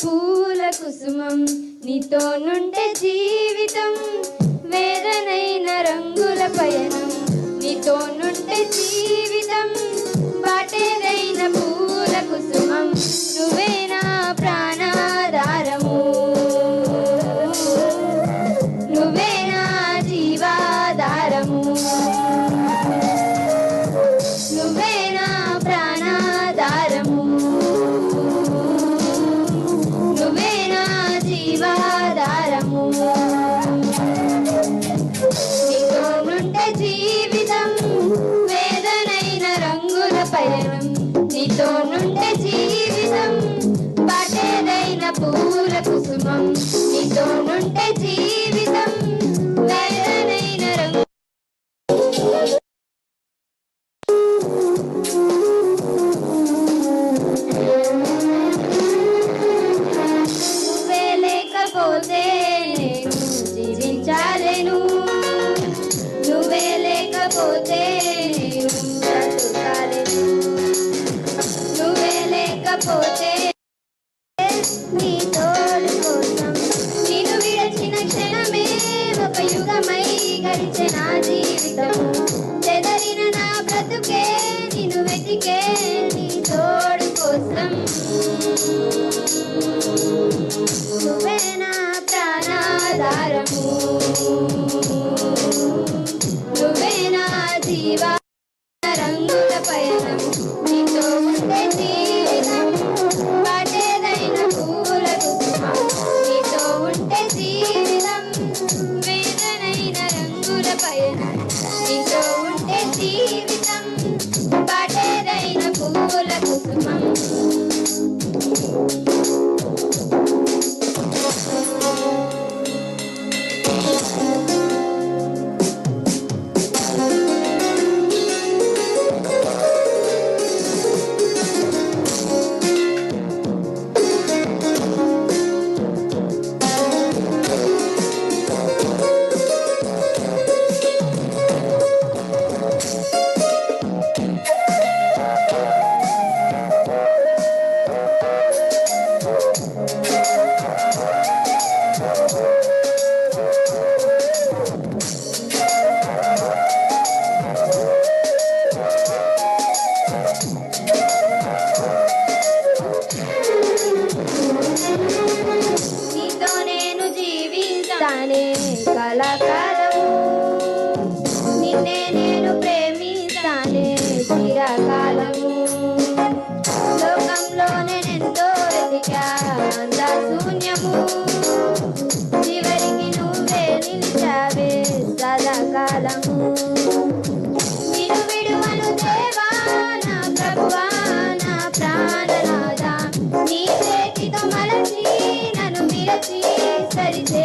పూల కుసుమం నీతో నుండే జీవితం వేదనైన రంగుల పయనం నీతో ధర్మం. నీతోనుంటే జీవితం వెళ్ళనైన రంగు. నువ్వే లేకపోతే నేను జీవించాలేను. నువ్వే లేకపోతే వెలిగించే నా జీవితము. చెదరిన నా బ్రతుకే నిన్ను వెతికే నీ తోడు కోసం. నువ్వే నా ప్రాణాధారము. నీతో ఉంటే జీవితం పడే కలకలం నిన్నే నేను ప్రేమిస్తానే చిరక చివరికి నువ్వే నిలిచావే సదాకాలము. నీ చేతితో మలచి నన్ను మిరచి సరిచే